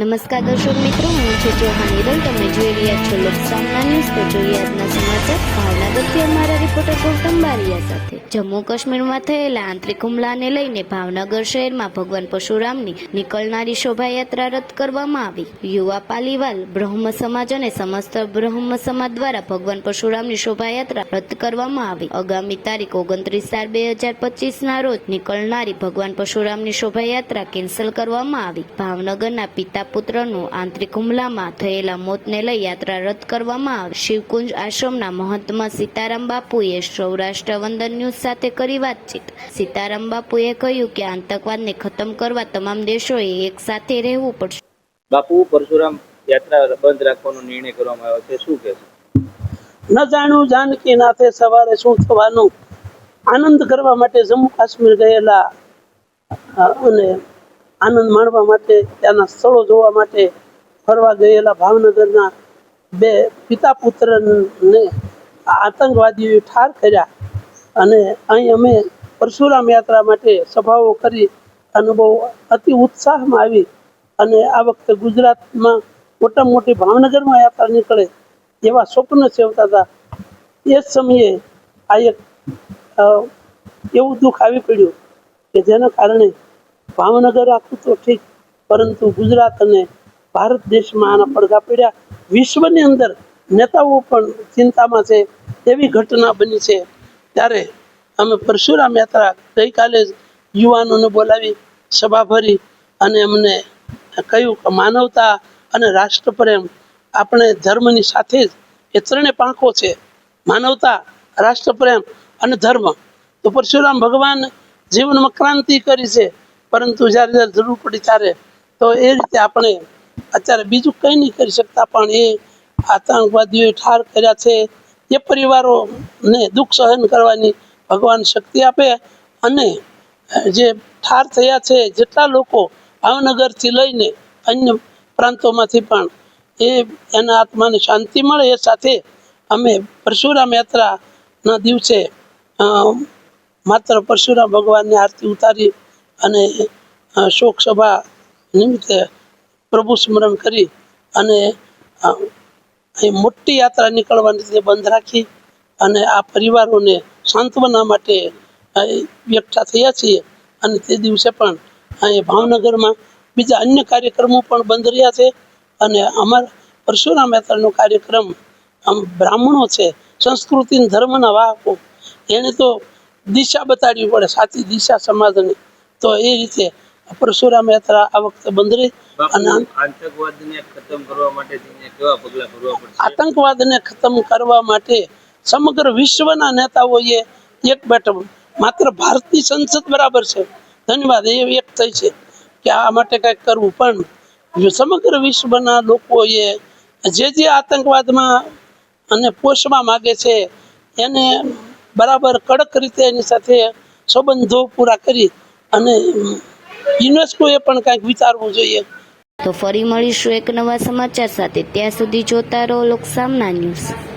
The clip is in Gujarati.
નમસ્કાર દર્શક મિત્રો, હું છું ચૌહાણ હિરલ. તમે જોઈ રહ્યા છો લોકસામના ન્યૂઝ. તો જોઈએ આજના સમાચાર. ભાવનગરથી અમારા રિપોર્ટર ગૌતમ બારિયા સાથે. જમ્મુ કાશ્મીરમાં થયેલા આંતરિક હુમલાને લઈને ભાવનગર શહેરમાં ભગવાન પરશુરામની નીકળનારી શોભાયાત્રા રદ કરવામાં આવી. યુવા પાલીવાલ, બ્રહ્મ સમાજ અને સમસ્ત બ્રહ્મ સમાજ દ્વારા ભગવાન પરશુરામની શોભાયાત્રા રદ કરવામાં આવી. આગામી તારીખ ઓગણત્રીસ ચાર બે હજાર પચીસના રોજ નીકળનારી ભગવાન પરશુરામની શોભાયાત્રા કેન્સલ કરવામાં આવી. ભાવનગરના પિતા પુત્રનું આંતરિક હુમલામાં થયેલા મોતને લઈ યાત્રા રદ કરવામાં આવી. શિવકુંજ આશ્રમના મહંતમાં સીતારામ બાપુએ સૌરાષ્ટ્ર વંદન ન્યૂઝ સાથે કરી વાતચીત. સીતારામ બાપુએ કહ્યું કે આતંકવાદને ખતમ કરવા તમામ દેશોએ એક સાથે રહેવું પડશે. બાપુ પરશુરામ યાત્રા બંધ રાખવાનો નિર્ણય કરવામાં આવ્યો છે. શું કહેશો? ન જાણું જાનકી નાથે સવારે શું થવાનું? આનંદ કરવા માટે જમ્મુ કાશ્મીર ગયેલા અને આનંદ માણવા માટે, ત્યાંના સ્થળો જોવા માટે ફરવા ગયેલા ભાવનગરના બે પિતા પુત્રને આતંકવાદીઓ ઠાર કર્યા અને અહીં અમે પરશુરામ યાત્રા માટે સભાઓ કરી અનુભવ અતિ ઉત્સાહમાં આવી અને આ વખતે ગુજરાતમાં મોટા મોટી ભાવનગરમાં યાત્રા નીકળે એવા સ્વપ્ન સેવતા હતા. એ જ સમયે આ એક એવું દુઃખ આવી પડ્યું કે જેના કારણે ભાવનગર આખું તો ઠીક, પરંતુ ગુજરાત અને ભારત દેશમાં આના પડઘા પડ્યા. વિશ્વની અંદર નેતાઓ પણ ચિંતામાં છે, એવી ઘટના બની છે. ત્યારે અમે પરશુરામ યાત્રા ગઈકાલે જ યુવાનોને બોલાવી સભા ભરી અને એમને કહ્યું કે માનવતા અને રાષ્ટ્રપ્રેમ આપણે ધર્મની સાથે જ, એ ત્રણે પાંખો છે. માનવતા, રાષ્ટ્રપ્રેમ અને ધર્મ. તો પરશુરામ ભગવાન જીવનમાં ક્રાંતિ કરી છે. પરંતુ જ્યારે જ્યારે જરૂર પડી ત્યારે તો એ રીતે આપણે અત્યારે બીજું કંઈ નહીં કરી શકતા, પણ એ આતંકવાદીઓએ ઠાર કર્યા છે. એ પરિવારોને દુઃખ સહન કરવાની ભગવાન શક્તિ આપે અને જે ઠાર થયા છે, જેટલા લોકો ભાવનગરથી લઈને અન્ય પ્રાંતોમાંથી પણ એ એના આત્માને શાંતિ મળે એ સાથે અમે પરશુરામ યાત્રાના દિવસે માત્ર પરશુરામ ભગવાનની આરતી ઉતારી અને શોક સભા નિમિત્તે પ્રભુ સ્મરણ કરી અને મોટી યાત્રા નીકળવાની તે બંધ રાખી અને આ પરિવારોને સાંત્વના માટે એકઠા થયા છીએ. અને તે દિવસે પણ અહીં ભાવનગરમાં બીજા અન્ય કાર્યક્રમો પણ બંધ રહ્યા છે. અને અમારા પરશુરામ યાત્રાનો કાર્યક્રમ આમ બ્રાહ્મણો છે, સંસ્કૃતિ ધર્મના વાહકો, એને તો દિશા બતાડવી પડે, સાચી દિશા સમાજને. તો એ રીતે પરશુરામ યાત્રા આ વખતે બંધ રહી અને આતંકવાદને ખતમ કરવા માટે કેવા પગલા ભરવા પડશે? આતંકવાદને ખતમ કરવા માટે સમગ્ર વિશ્વના નેતાઓએ એક બેઠક માત્ર ભારતની સંસદ બરાબર છે. ધન્યવાદ એ એક થઈ છે કે આ માટે કંઈક કરવું. પણ સમગ્ર વિશ્વના લોકોએ જે જે આતંકવાદમાં અને પોષવા માગે છે એને બરાબર કડક રીતે એની સાથે સંબંધો પૂરા કરી અને યુનેસ્કોએ પણ કંઈક વિચારવું જોઈએ. તો ફરી મળીશું એક નવા સમાચાર સાથે. ત્યાં સુધી જોતા રહો લોકસામના ન્યૂઝ.